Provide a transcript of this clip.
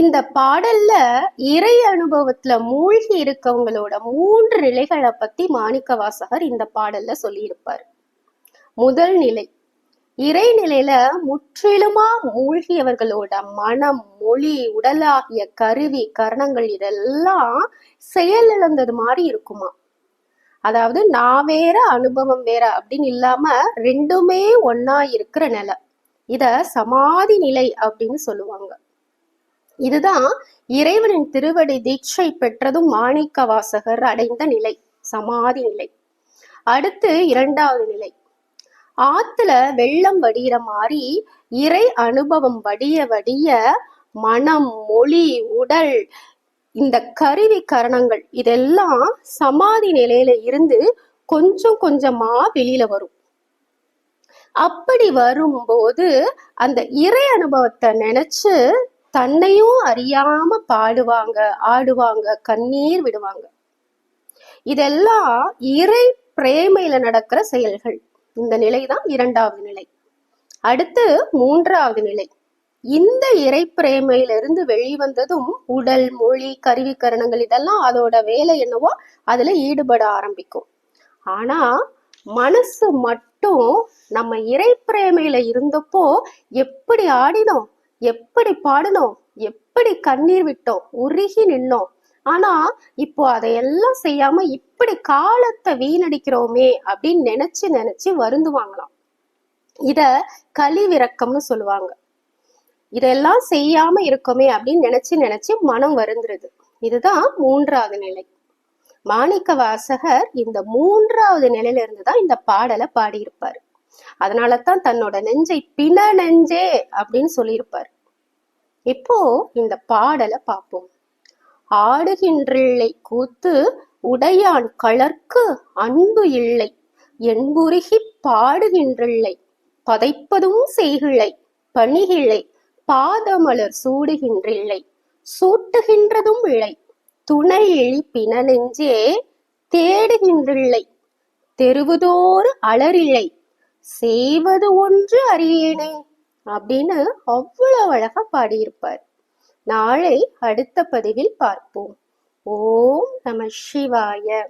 இந்த பாடல்ல இறை அனுபவத்துல மூழ்கி இருக்கவங்களோட மூன்று நிலைகளை பத்தி மாணிக்க வாசகர் இந்த பாடல்ல சொல்லியிருப்பார். முதல் நிலை இறைநிலையில முற்றிலுமா மூழ்கியவர்களோட மனம் மொழி உடலாகிய கருவி கரணங்கள் இதெல்லாம் செயலிழந்தது மாதிரி இருக்குமா? அதாவது நான் வேற அனுபவம் வேற அப்படின்னு இல்லாம ரெண்டுமே ஒன்னா இருக்கிற நிலை. இத சமாதி நிலை அப்படின்னு சொல்லுவாங்க. இதுதான் இறைவனின் திருவடி தீட்சை பெற்றதும் மாணிக்க வாசகர் அடைந்த நிலை சமாதி நிலை. அடுத்து இரண்டாவது நிலை. ஆத்துல வெள்ளம் வடிகிற மாதிரி இறை அனுபவம் வடிய வடிய மனம் மொழி உடல் இந்த கருவி கரணங்கள் இதெல்லாம் சமாதி நிலையில இருந்து கொஞ்சம் கொஞ்சமா வெளியில வரும். அப்படி வரும்போது அந்த இறை அனுபவத்தை நினைச்சு தன்னையும் அறியாம பாடுவாங்க ஆடுவாங்க கண்ணீர் விடுவாங்க. இதெல்லாம் இறை பிரேமையில நடக்கிற செயல்கள். இந்த நிலை தான் இரண்டாவது நிலை. அடுத்து மூன்றாவது நிலை. இந்த இறை பிரேமையிலிருந்து வெளிவந்ததும் உடல் மொழி கருவிக்கரணங்கள் இதெல்லாம் அதோட வேலை என்னவோ அதுல ஈடுபட ஆரம்பிக்கும். ஆனா மனசு மட்டும் நம்ம இறை பிரேமையில இருந்தப்போ எப்படி ஆடினோம்? எப்படி பாடினோம்? எப்படி கண்ணீர் விட்டோம்? உருகி நின்னோம்? ஆனா இப்போ அதையெல்லாம் செய்யாம இப்படி காலத்தை வீணடிக்கிறோமே அப்படின்னு நினைச்சு நினைச்சு வருந்துவாங்களாம். இத கலிவிரக்கம்னு சொல்லுவாங்க. இதெல்லாம் செய்யாம இருக்கோமே அப்படின்னு நினைச்சு நினைச்சு மனம் வருந்துருது இதுதான் மூன்றாவது நிலை. மாணிக்க வாசகர் இந்த மூன்றாவது நிலையில இருந்துதான் இந்த பாடலை பாடியிருப்பாரு. அதனாலதான் தன்னோட நெஞ்சை பிண நெஞ்சே அப்படின்னு சொல்லியிருப்பார். இப்போ இந்த பாடலை பார்ப்போம். ஆடுகின்றில்லை கூத்து உடையான் களர்க்கு அன்பு இல்லை. என்புருகி பாடுகின்றில்லை பதைப்பதும் செய்கிளை பணிகிளை பாதமலர் சூடுகின்றில்லை சூட்டுகின்றதும் இல்லை. துணை எழி பிணநெஞ்சே தேடுகின்றில்லை தெருவுதோறு அலறில்லை செய்வது ஒன்று அறியேனே அப்படின்னு அவ்வளவு அழகா பாடியிருப்பார். நாளை அடுத்த பதிவில் பார்ப்போம். ஓம் நம சிவாய.